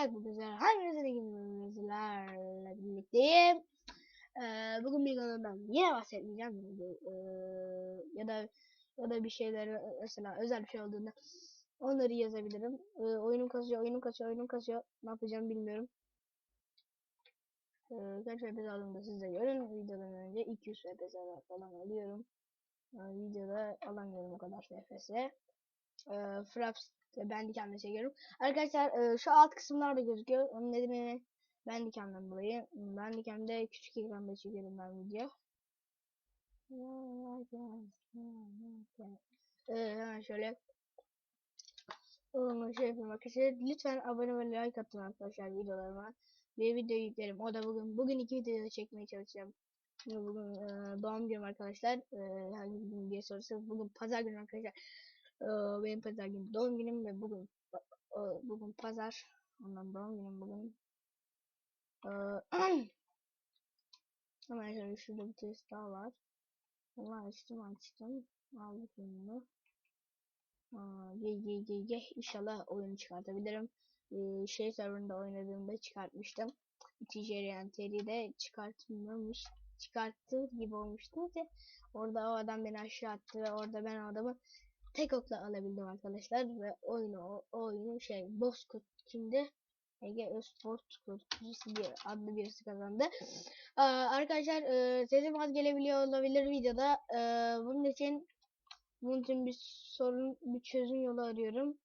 Bırak bu güzel. Hanginize de gibi birlikteyim. Ee, bugün bir konudan yine bahsetmeyeceğim. Ee, ya da ya da bir şeyler mesela özel bir şey olduğunda onları yazabilirim. Ee, oyunum kasıyor, oyunum kasıyor, oyunum kasıyor. Ne yapacağım bilmiyorum. Ee, kaç FPS aldığımda siz de görün. Videodan önce 200 FPS falan alıyorum. Yani videoda alamıyorum o kadar FPS. Ee, Fraps ben dikemle çekiyorum. Arkadaşlar e, şu alt kısımlarda gözüküyor. Onun nedeni ben dikemden dolayı. Ben dikemde küçük ekranda çekiyorum ben video. Ee, hemen şöyle onu şey yapayım arkadaşlar. Lütfen abone ve like atın arkadaşlar videolarıma. Bir video yüklerim. O da bugün bugün iki video çekmeye çalışacağım. Bugün e, doğum günüm arkadaşlar. E, hangi gün diye sorarsanız bugün pazar günü arkadaşlar. E, benim pazar günü doğum günüm ve bugün e, bugün pazar. Ondan doğum günüm bugün. E, hemen şöyle şurada bir test daha var. Onu açtım açtım. Aldık bunu. Aa, ye ye ye ye. İnşallah oyunu çıkartabilirim. Ee, şey serverında oynadığımda çıkartmıştım. TJRN TR'de çıkartmamış. Çıkarttı gibi olmuştu orada o adam beni aşağı attı ve orada ben o adamı tek okla alabildim arkadaşlar ve oyunu o, oyunu şey Bozkurt kimdi? Ege Özsport kurucusu bir adlı birisi kazandı. Ee, arkadaşlar e, sesim az gelebiliyor olabilir videoda. Ee, bunun için bunun için bir sorun, bir çözüm yolu arıyorum.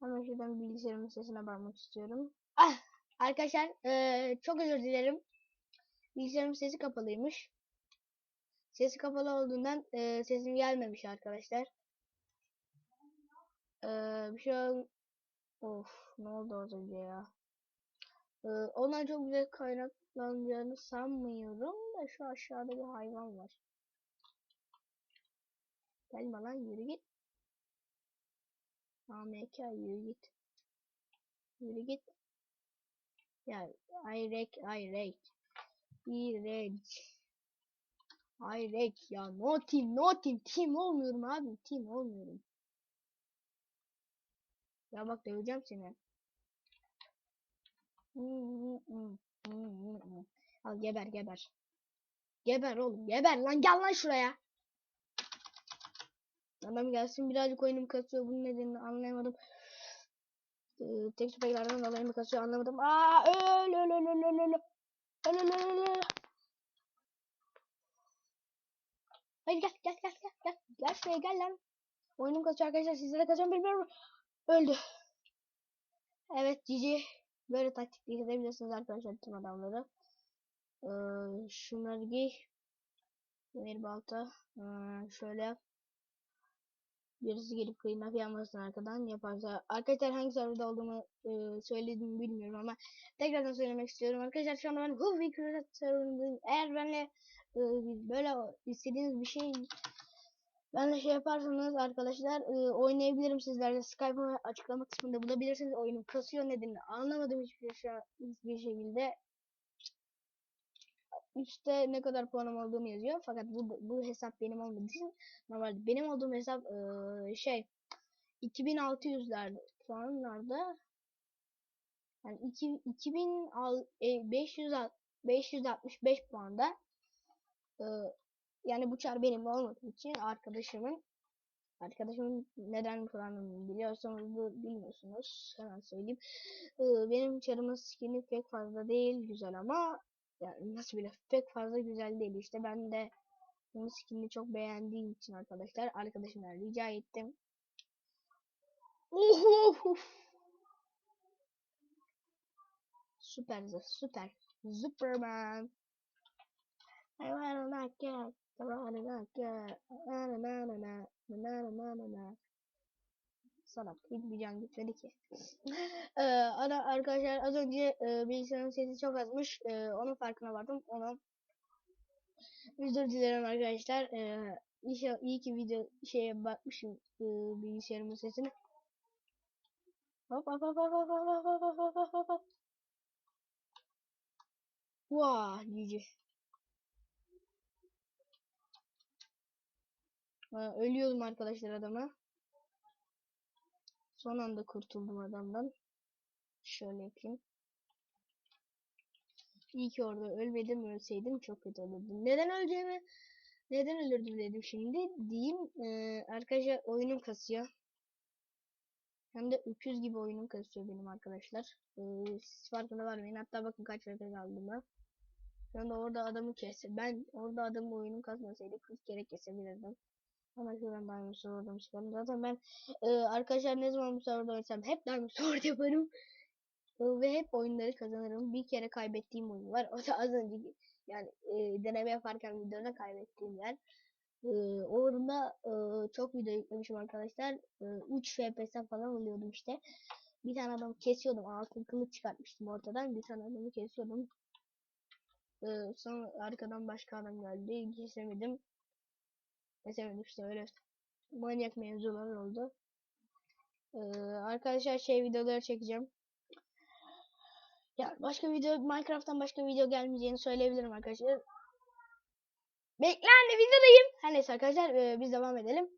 Hemen şuradan bilgisayarımın sesine bakmak istiyorum. Ah! Arkadaşlar ee, çok özür dilerim. Bilgisayarımın sesi kapalıymış. Sesi kapalı olduğundan ee, sesim gelmemiş arkadaşlar. Ee, bir şey Of ne oldu az önce ya. Ee, ondan çok güzel kaynaklanacağını sanmıyorum da şu aşağıda bir hayvan var. Gelme lan yürü git. AMK yürü git. Yürü git. Ya ayrek ayrek. İğrenç. Ayrek ya no team no team team olmuyorum abi team olmuyorum. Ya bak döveceğim seni. Al geber geber. Geber oğlum geber lan gel lan şuraya. Adam gelsin birazcık oyunum kasıyor bunun nedenini anlayamadım. Ee, tek tüfeklerden dolayı mı kasıyor anlamadım. Aa öl öl öl öl öl öl. Öl öl öl öl. Hayır gel gel gel gel gel. Gel şuraya gel lan. Oyunum kasıyor arkadaşlar sizlere kasıyor bilmiyorum. Öldü. Evet Cici. Böyle taktik gidebilirsiniz arkadaşlar tüm adamları. Ee, şunları giy. Bir balta. Ee, şöyle. Birisi gelip kıymak yapmasın arkadan yaparsa. Arkadaşlar hangi serverda olduğumu e, söyledim bilmiyorum ama tekrardan söylemek istiyorum. Arkadaşlar şu anda ben Huawei Creative serverındayım. Eğer benimle e, böyle istediğiniz bir şey benle şey yaparsanız arkadaşlar e, oynayabilirim sizlerle. Skype'ı açıklama kısmında bulabilirsiniz. Oyunun kasıyor nedenini anlamadım hiçbir şey hiçbir şekilde. Üstte ne kadar puanım olduğunu yazıyor. Fakat bu bu hesap benim olmadığı için normalde benim olduğum hesap e, şey 2600'lerde puanlarda yani 2, 2000 al, e, 500 565 puanda e, yani bu çar benim olmadığı için arkadaşımın arkadaşımın neden kullandığını biliyorsanız bu bilmiyorsunuz hemen söyleyeyim. E, benim çarımın skin'i pek fazla değil güzel ama yani nasıl bile pek fazla güzel değil. İşte ben de bunun skinini çok beğendiğim için arkadaşlar arkadaşımdan rica ettim. Uhuhu. süper süper. Superman. I like it Salak hiçbir can gitmedi ki. ee, ana arkadaşlar az önce e, bilgisayarın sesi çok azmış. E, onun farkına vardım. Onu özür dilerim arkadaşlar. E, iyi, iyi ki video şeye bakmışım e, bilgisayarımın sesini. Hop hop hop hop hop hop hop hop hop hop hop hop. Vaa Ha, ölüyordum arkadaşlar adama. Son anda kurtuldum adamdan. Şöyle yapayım. İyi ki orada ölmedim. Ölseydim çok kötü olurdu. Neden öleceğimi neden ölürdüm dedim şimdi. Diyeyim. Ee, arkadaşlar oyunum kasıyor. Hem de öküz gibi oyunum kasıyor benim arkadaşlar. Ee, siz farkında varmayın. Hatta bakın kaç VP kaldım ben. Şu anda orada adamı kesse. Ben orada adamı oyunum kasmasaydı 40 kere kesebilirdim. Ama şuradan Diamond Sword'um çıkalım. Zaten ben e, arkadaşlar ne zaman bu serverda oynasam hep Diamond Sword yaparım. E, ve hep oyunları kazanırım. Bir kere kaybettiğim oyun var. O da az önce yani e, deneme yaparken videoda kaybettiğim yer. E, o oyunda e, çok video yüklemişim arkadaşlar. E, 3 FPS falan oluyordum işte. Bir tane adamı kesiyordum. Altın kılıç çıkartmıştım ortadan. Bir tane adamı kesiyordum. E, sonra arkadan başka adam geldi. Kesemedim. Kesemedim işte öyle manyak mevzular oldu. Ee, arkadaşlar şey videoları çekeceğim. Ya başka video Minecraft'tan başka video gelmeyeceğini söyleyebilirim arkadaşlar. Beklendi videodayım. Her neyse arkadaşlar e, biz devam edelim.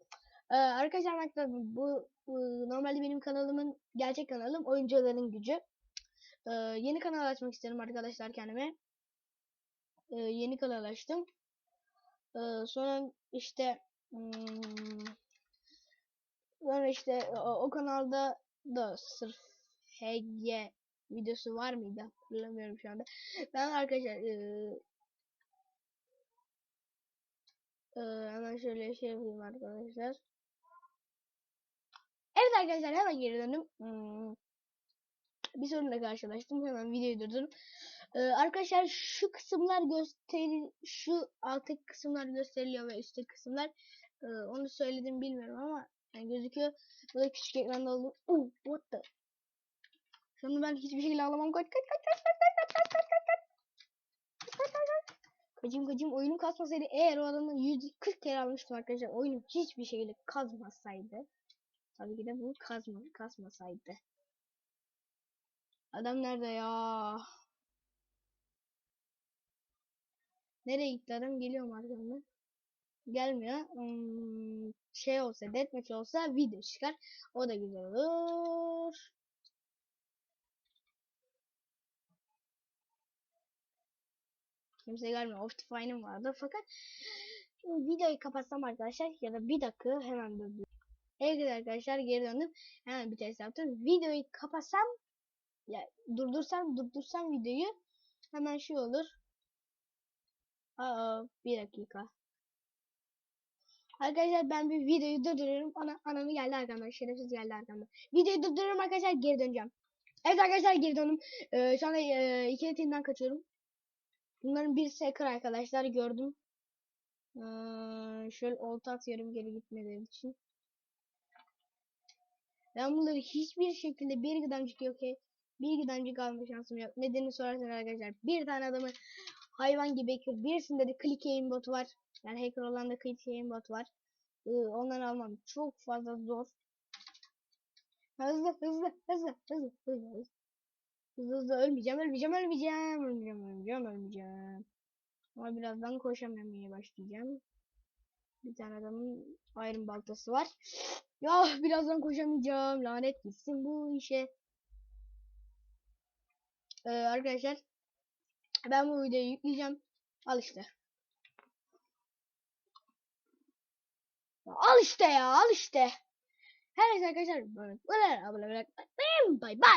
Ee, arkadaşlar Minecraft bu, bu normalde benim kanalımın gerçek kanalım oyuncuların gücü. Ee, yeni kanal açmak isterim arkadaşlar kendime. Ee, yeni kanal açtım. Ee, sonra işte hmm, sonra işte o, o kanalda da sırf HG videosu var mıydı hatırlamıyorum şu anda. Ben arkadaşlar e, e, hemen şöyle şey yapayım arkadaşlar. Evet arkadaşlar hemen geri döndüm. Hmm, bir sorunla karşılaştım. Hemen videoyu durdurdum. Ee, arkadaşlar şu kısımlar gösteri şu alttaki kısımlar gösteriliyor ve üstteki kısımlar e, onu söyledim bilmiyorum ama yani gözüküyor. Burada küçük ekranda oldu. Oh, what the? Şunu ben hiçbir şekilde alamam. Kaç kaç kaç kaç kaç kaç kaç kaç kaç kaç. Kaçayım kaçayım oyunum kasmasaydı eğer o adamı 140 kere almıştım arkadaşlar oyunum hiçbir şekilde kazmasaydı tabii ki de bu kazma kasmasaydı adam nerede ya Nereye gitti adam? Geliyor mu arkamdan? Gelmiyor. Hmm, şey olsa, deathmatch olsa video çıkar. O da güzel olur. Kimse gelmiyor. Optifine'ım vardı. Fakat şimdi videoyu kapatsam arkadaşlar ya da bir dakika hemen durdum. Evet arkadaşlar geri döndüm. Hemen bir test yaptım. Videoyu kapatsam ya durdursam durdursam videoyu hemen şey olur. Aa, bir dakika. Arkadaşlar ben bir videoyu durduruyorum. Ana, anamı geldi arkamdan. Şerefsiz geldi arkamdan. Videoyu durduruyorum arkadaşlar. Geri döneceğim. Evet arkadaşlar geri döndüm. Ee, şu anda e, iki etimden kaçıyorum. Bunların bir seker arkadaşlar gördüm. Ee, şöyle olta atıyorum geri gitmediğim için. Ben bunları hiçbir şekilde bir gıdamcık yok ki. Bir gıdamcık alma şansım yok. Nedenini sorarsanız arkadaşlar. Bir tane adamı hayvan gibi ekiyor. Birisinde de click aimbot var. Yani hacker olan da click aimbot var. Ee, onları almam çok fazla zor. Hızlı hızlı hızlı hızlı hızlı hızlı. Hızlı hızlı ölmeyeceğim ölmeyeceğim ölmeyeceğim ölmeyeceğim ölmeyeceğim ölmeyeceğim. Ama birazdan koşamamaya başlayacağım. Bir tane adamın iron baltası var. Ya birazdan koşamayacağım. Lanet gitsin bu işe. Ee, arkadaşlar ben bu videoyu yükleyeceğim. Al işte. Al işte ya al işte. Her neyse arkadaşlar. Abone olmayı, olmayı, bay bay.